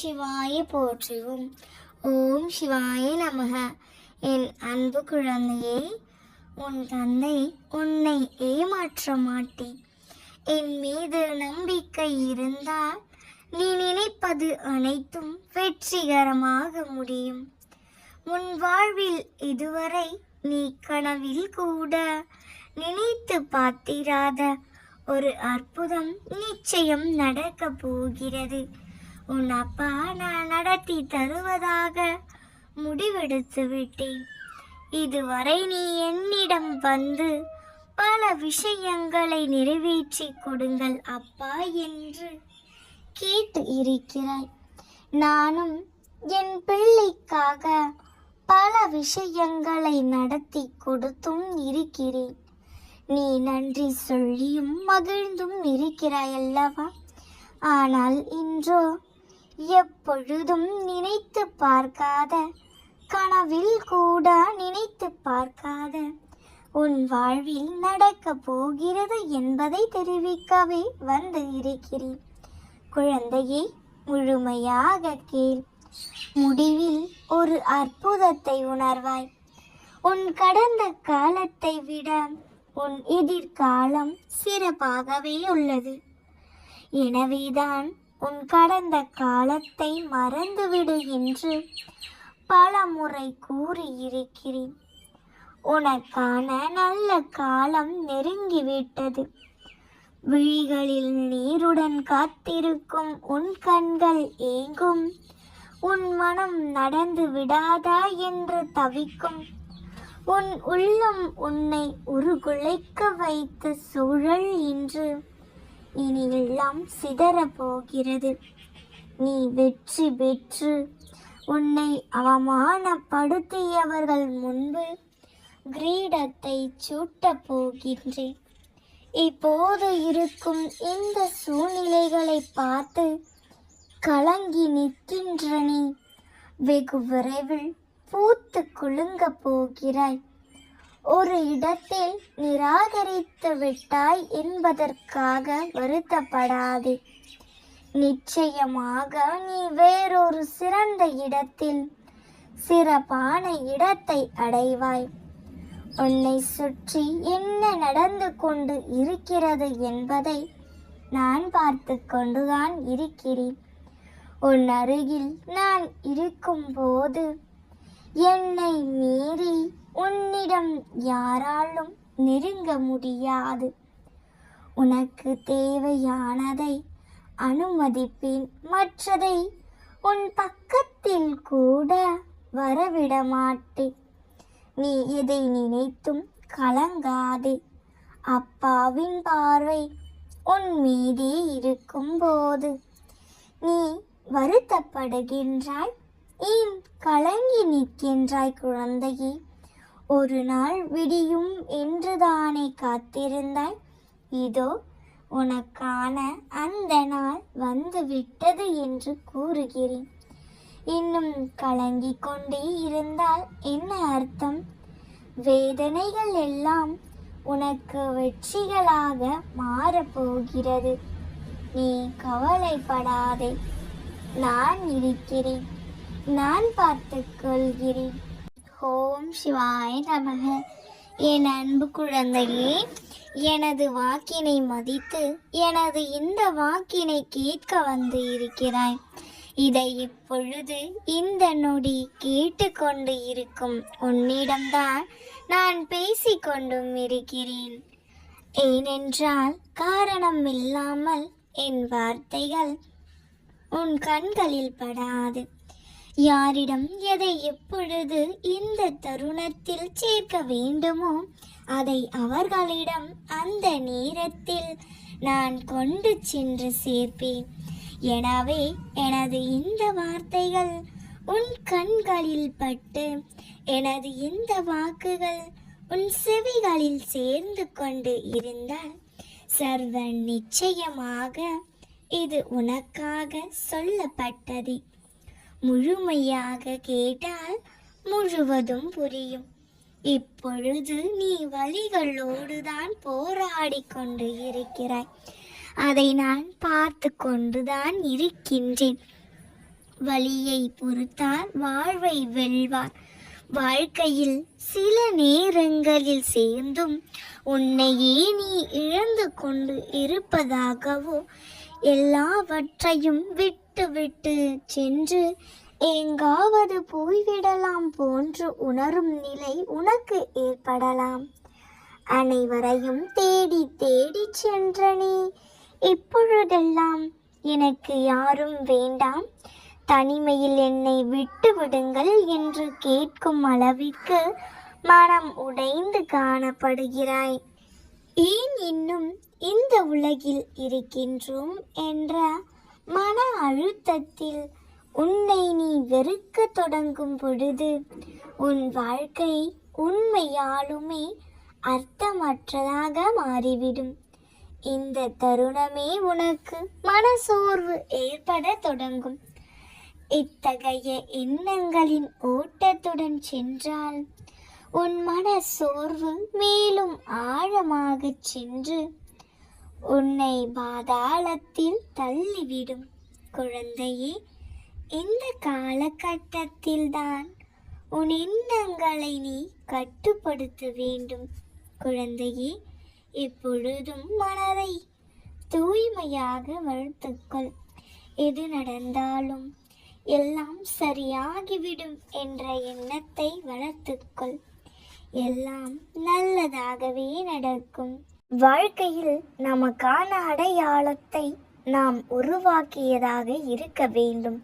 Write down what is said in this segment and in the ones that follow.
சிவாய போற்றுவோம். ஓம் சிவாய நமக. என் அன்பு குழந்தையே உன் தந்தை உன்னை ஏமாற்ற மாட்டேன் என் மீது நம்பிக்கை இருந்தால் நீ நினைப்பது அனைத்தும் வெற்றிகரமாக முடியும். உன் வாழ்வில் இதுவரை நீ கனவில் கூட நினைத்து பார்த்திராத ஒரு அற்புதம் நிச்சயம் நடக்க போகிறது. உன் அப்பா நான் நடத்தி தருவதாக முடிவெடுத்து விட்டேன். இதுவரை நீ என்னிடம் வந்து பல விஷயங்களை நிறைவேற்றி கொடுங்கள் அப்பா என்று கேட்டு இருக்கிறாய். நானும் என் பிள்ளைக்காக பல விஷயங்களை நடத்தி கொடுத்தும் இருக்கிறேன். நீ நன்றி சொல்லியும் மகிழ்ந்தும் இருக்கிறாய் அல்லவா ஆனால் இன்றோ எப்பொழுதும் நினைத்து பார்க்காத கனவில் கூட நினைத்து பார்க்காத உன் வாழ்வில் நடக்கப் போகிறது என்பதை தெரிவிக்கவே வந்து இருக்கிறேன். குழந்தையை முழுமையாக கேள். முடிவில் ஒரு அற்புதத்தை உணர்வாய். உன் கடந்த காலத்தை விட உன் எதிர்காலம் சிறப்பாகவே உள்ளது. எனவேதான் உன் கடந்த காலத்தை மறந்துவிடு என்று பல முறை கூறியிருக்கிறேன். உனக்கான நல்ல காலம் நெருங்கிவிட்டது. விழிகளில் நீருடன் காத்திருக்கும் உன் கண்கள் ஏங்கும். உன் மனம் நடந்து விடாதா என்று தவிக்கும். உன் உள்ளம் உன்னை உருகுலைக்க வைத்த சூழல் இன்று. இனி எல்லாம் சிதறப் போகிறது. நீ வெற்றி பெற்று உன்னை அவமானப்படுத்தியவர்கள் முன்பு கிரீடத்தை சூட்டப் போகின்றேன். இப்போது இருக்கும் இந்த சூழ்நிலைகளை பார்த்து கலங்கி நிற்கின்ற நீ வெகு விரைவில் பூத்து குலுங்க போகிறாய். ஒரு இடத்தில் நிராகரித்து விட்டாய் என்பதற்காக வருத்தப்படாதே. நிச்சயமாக நீ வேறொரு சிறந்த இடத்தில் சிறப்பான இடத்தை அடைவாய். உன்னை சுற்றி என்ன நடந்து கொண்டு இருக்கிறது என்பதை நான் பார்த்து கொண்டுதான் இருக்கிறேன். உன் அருகில் நான் இருக்கும்போது என்னை மீறி உன்னிடம் யாராலும் நெருங்க முடியாது. உனக்கு தேவையானதை அனுமதிப்பேன். மற்றதை உன் பக்கத்தில் கூட வரவிட மாட்டேன். நீ எதை நினைத்தும் கலங்காதே. அப்பாவின் பார்வை உன் மீதே இருக்கும்போது நீ வருத்தப்படுகின்றாய். ஏன் கலங்கி நிற்கின்றாய் குழந்தையே? ஒரு நாள் விடியும் என்றுதானே காத்திருந்தாய்? இதோ உனக்கான அந்த நாள் வந்து விட்டது என்று கூறுகிறேன். இன்னும் கலங்கிக் கொண்டே இருந்தால் என்ன அர்த்தம்? வேதனைகள் எல்லாம் உனக்கு வெற்றிகளாக மாறப்போகிறது. நீ கவலைப்படாதே. நான் இருக்கிறேன். நான் பார்த்துக் கொள்கிறேன். ஓம் சிவாய் நமக. என் அன்பு குழந்தையே எனது வாக்கினை மதித்து எனது இந்த வாக்கினை கேட்க வந்து இருக்கிறாய். இதை இப்பொழுது இந்த நொடி கேட்டுக்கொண்டு இருக்கும் உன்னிடம்தான் நான் பேசிக்கொண்டும் இருக்கிறேன். ஏனென்றால் காரணம் இல்லாமல் என் வார்த்தைகள் உன் கண்களில் படாது. யாரிடம் எதை எப்பொழுது இந்த தருணத்தில் சேர்க்க வேண்டுமோ அதை அவர்களிடம் அந்த நேரத்தில் நான் கொண்டு சென்று சேர்ப்பேன். எனவே எனது இந்த வார்த்தைகள் உன் கண்களில் பட்டு எனது இந்த வாக்குகள் உன் செவிகளில் சேர்ந்து கொண்டு இருந்தால் சர்வ நிச்சயமாக இது உனக்காக சொல்லப்பட்டது. முழுமையாக கேட்டால் முழுவதும் புரியும். இப்பொழுது நீ வழிகளோடு தான் போராடி கொண்டு இருக்கிறாய். அதை நான் பார்த்து கொண்டுதான் இருக்கின்றேன். வழியை பொறுத்தார் வாழ்வை வெல்வார். வாழ்க்கையில் சில நேரங்களில் சேர்ந்தும் உன்னையே நீ இழந்து கொண்டு இருப்பதாகவோ எல்லாவற்றையும் விட்டு விட்டு சென்று எங்காவது போய்விடலாம் போன்று உணரும் நிலை உனக்கு ஏற்படலாம். அனைவரையும் தேடி தேடி சென்ற நீ இப்பொழுதெல்லாம் எனக்கு யாரும் வேண்டாம். தனிமையில் என்னை விட்டு விடுங்கள் என்று கேட்கும் அளவிற்கு மனம் உடைந்து காணப்படுகிறாய். ஏன் இன்னும் இந்த உலகில் இருக்கின்றோம் என்ற மன அழுத்தத்தில் உன்னை நீ வெறுக்க தொடங்கும் பொழுது உன் வாழ்க்கை உண்மையாலுமே அர்த்தமற்றதாக மாறிவிடும். இந்த தருணமே உனக்கு மனசோர்வு ஏற்பட தொடங்கும். இத்தகைய எண்ணங்களின் ஓட்டத்துடன் சென்றால் உன் மன சோர்வு மேலும் ஆழமாகச் சென்று உன்னை பாதாளத்தில் தள்ளிவிடும். குழந்தையே இந்த காலகட்டத்தில்தான் உன் எண்ணங்களை நீ கட்டுப்படுத்த வேண்டும். குழந்தையே எப்பொழுதும் மனதை தூய்மையாக வளர்த்துக்கொள். எது நடந்தாலும் எல்லாம் சரியாகிவிடும் என்ற எண்ணத்தை வளர்த்துக்கொள். எல்லாம் நல்லதாகவே நடக்கும். வாழ்க்கையில் நமக்கான அடையாளத்தை நாம் உருவாக்கியதாக இருக்க வேண்டும்.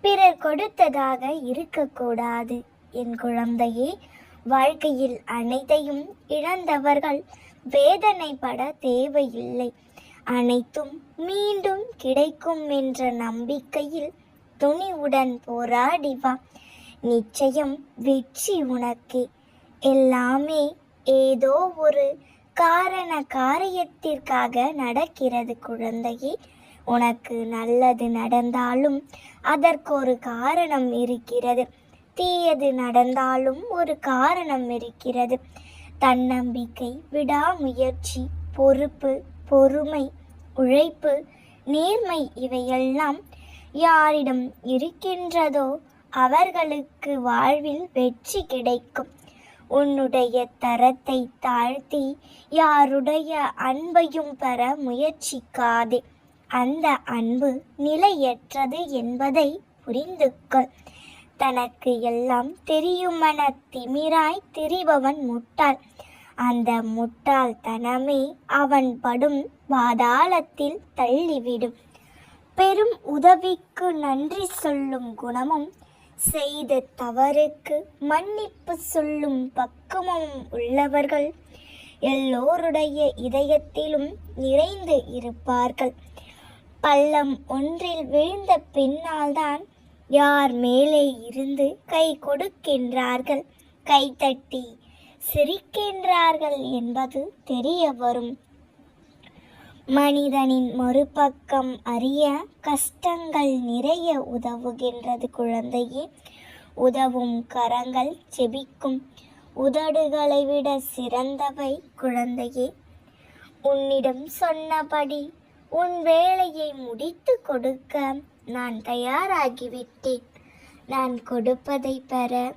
பிறர் கொடுத்ததாக இருக்கக்கூடாது. என் குழந்தையே வாழ்க்கையில் அனைத்தையும் இழந்தவர்கள் வேதனைப்பட தேவையில்லை. அனைத்தும் மீண்டும் கிடைக்கும் என்ற நம்பிக்கையில் துணிவுடன் போராடி வா. நிச்சயம் வெற்றி உனக்கே. எல்லாமே ஏதோ ஒரு காரண காரியத்திற்காக நடக்கிறது குழந்தையே. உனக்கு நல்லது நடந்தாலும் அதற்கு ஒரு காரணம் இருக்கிறது. தீயது நடந்தாலும் ஒரு காரணம் இருக்கிறது. தன்னம்பிக்கை விடாமுயற்சி பொறுப்பு பொறுமை உழைப்பு நேர்மை இவையெல்லாம் யாரிடம் இருக்கின்றதோ அவர்களுக்கு வாழ்வில் வெற்றி கிடைக்கும். உன்னுடைய தரத்தை தாழ்த்தி யாருடைய அன்பையும் பெற முயற்சிக்காதே. அந்த அன்பு நிலையற்றது என்பதை புரிந்து கொள் தனக்கு எல்லாம் தெரியுமென திமிராய் திரிபவன் முட்டாள். அந்த முட்டாள்தனமே அவன் படும் பாதாளத்தில் தள்ளிவிடும். பெரும் உதவிக்கு நன்றி சொல்லும் குணமும் செய்த தவறுக்கு மன்னிப்பு சொல்லும் பக்குவம் உள்ளவர்கள் எல்லோருடைய இதயத்திலும் நிறைந்து இருப்பார்கள். பள்ளம் ஒன்றில் விழுந்த பின்னால்தான் யார் மேலே இருந்து கை கொடுக்கின்றார்கள்? கைத்தட்டி சிரிக்கின்றார்கள் என்பது தெரிய வரும். மனிதனின் மறுபக்கம் அறிய கஷ்டங்கள் நிறைய உதவுகின்றது குழந்தையே. உதவும் கரங்கள் செபிக்கும் உதடுகளை விட சிறந்தவை குழந்தையே. உன்னிடம் சொன்னபடி உன் வேலையை முடித்து கொடுக்க நான் தயாராகிவிட்டேன். நான் கொடுப்பதை பெற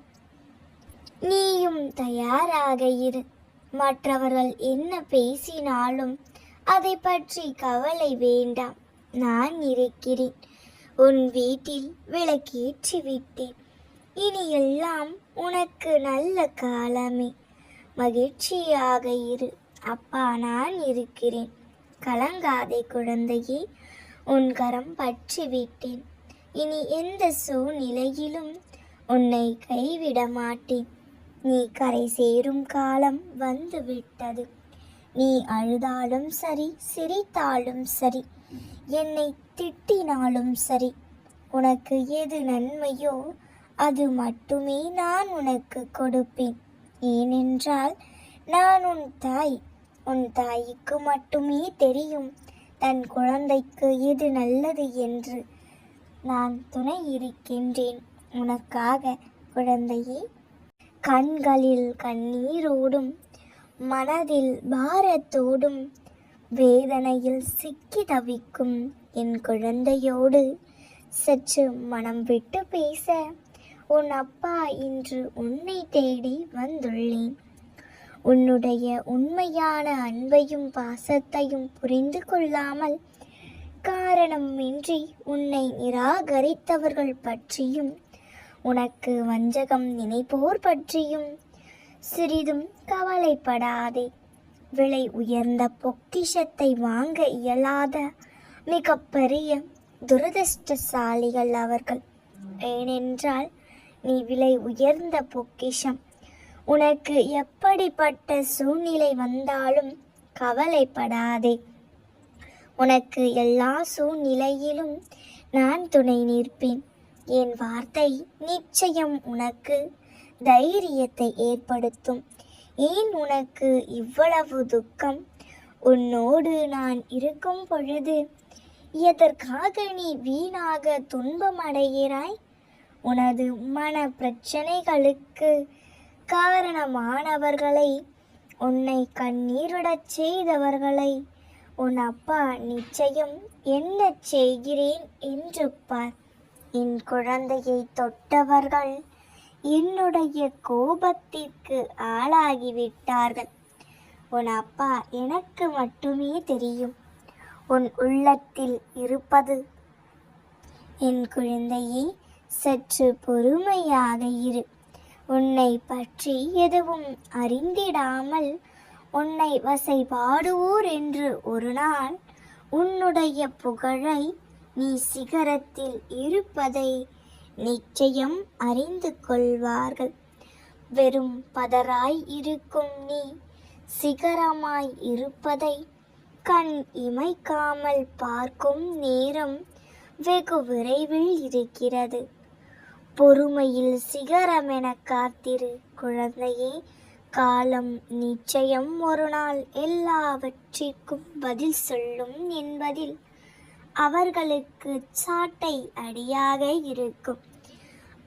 நீயும் தயாராக இரு. மற்றவர்கள் என்ன பேசினாலும் அதை பற்றி கவலை வேண்டாம். நான் இருக்கிறேன். உன் வீட்டில் விளக்கேற்றி விட்டேன் இனி எல்லாம் உனக்கு நல்ல காலமே. மகிழ்ச்சியாக இரு. அப்பா நான் இருக்கிறேன். கலங்காதே குழந்தையே. உன் கரம் பற்றி விட்டேன் இனி எந்த சூழ்நிலையிலும் உன்னை கைவிட மாட்டேன் நீ கரை சேரும் காலம் வந்துவிட்டது. நீ அழுதாலும் சரி சிரித்தாலும் சரி என்னை திட்டினாலும் சரி உனக்கு எது நன்மையோ அது மட்டுமே நான் உனக்கு கொடுப்பேன். ஏனென்றால் நான் உன் தாய் உன் தாய்க்கு மட்டுமே தெரியும் தன் குழந்தைக்கு எது நல்லது என்று நான் துணை இருக்கின்றேன். உனக்காக குழந்தையே கண்களில் கண்ணீரோடும் மனதில் பாரத்தோடும் வேதனையில் சிக்கி தவிக்கும் என் குழந்தையோடு சற்று மனம் விட்டு பேச உன் அப்பா இன்று உன்னை தேடி வந்துள்ளேன். உன்னுடைய உண்மையான அன்பையும் பாசத்தையும் புரிந்து கொள்ளாமல் காரணமின்றி உன்னை நிராகரித்தவர்கள் பற்றியும் உனக்கு வஞ்சகம் நினைப்போர் பற்றியும் சிறிதும் கவலைப்படாதே. விலை உயர்ந்த பொக்கிஷத்தை வாங்க இயலாத மிகப்பெரிய துரதிர்ஷ்டசாலிகள் அவர்கள். ஏனென்றால் நீ விலை உயர்ந்த பொக்கிஷம். உனக்கு எப்படிப்பட்ட சூழ்நிலை வந்தாலும் கவலைப்படாதே. உனக்கு எல்லா சூழ்நிலையிலும் நான் துணை நிற்பேன். என் வார்த்தை நிச்சயம் உனக்கு தைரியத்தை ஏற்படுத்தும். ஏன் உனக்கு இவ்வளவு துக்கம்? உன்னோடு நான் இருக்கும் பொழுது எதற்காக நீ வீணாக துன்பமடைகிறாய் உனது மன பிரச்சனைகளுக்கு காரணமானவர்களை உன்னை கண்ணீரிடச் செய்தவர்களை உன் அப்பா நிச்சயம் என்ன செய்கிறேன் என்று பார். என் குழந்தையை தொட்டவர்கள் என்னுடைய கோபத்திற்கு ஆளாகிவிட்டார்கள். உன் அப்பா எனக்கு மட்டுமே தெரியும். உன் உள்ளத்தில் இருப்பது என் குழந்தையே சற்று பொறுமையாக இரு. உன்னை பற்றி எதுவும் அறிந்திடாமல் உன்னை வசைபாடுவோர் என்று ஒரு நாள் உன்னுடைய புகழை நீ சிகரத்தில் இருப்பதை நிச்சயம் அறிந்து கொள்வார்கள். வெறும் பதராய் இருக்கும் நீ சிகரமாய் இருப்பதை கண் இமைக்காமல் பார்க்கும் நேரம் வெகு விரைவில் இருக்கிறது. பொறுமையில் சிகரமென காத்திரு குழந்தையே. காலம் நிச்சயம் ஒரு நாள் எல்லாவற்றிற்கும் பதில் சொல்லும் என்பதில் அவர்களுக்கு சாட்டை அடியாக இருக்கும்.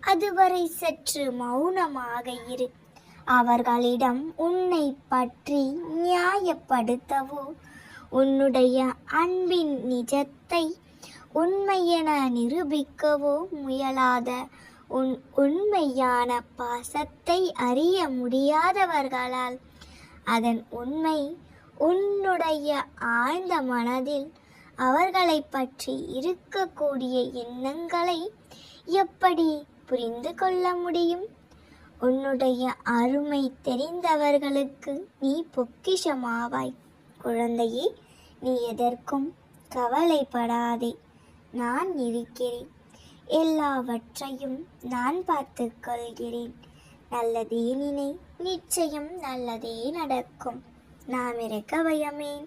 அதுவரை சற்று மௌனமாக இரு. அவர்களிடம் உன்னை பற்றி நியாயப்படுத்தவோ? உன்னுடைய அன்பின் நிஜத்தை உண்மையென நிரூபிக்கவோ முயலாத உன் உண்மையான பாசத்தை அறிய முடியாதவர்களால் அதன் உண்மை உன்னுடைய ஆழ்ந்த மனதில் அவர்களை பற்றி இருக்கக்கூடிய எண்ணங்களை எப்படி புரிந்து கொள்ள முடியும்? உன்னுடைய அருமை தெரிந்தவர்களுக்கு நீ பொக்கிஷமாவாய். குழந்தையே நீ எதற்கும் கவலைப்படாதே. நான் இருக்கிறேன். எல்லாவற்றையும் நான் பார்த்து கொள்கிறேன். நல்லதே நினை நிச்சயம் நல்லதே நடக்கும். நாம் இருக்க பயமேன்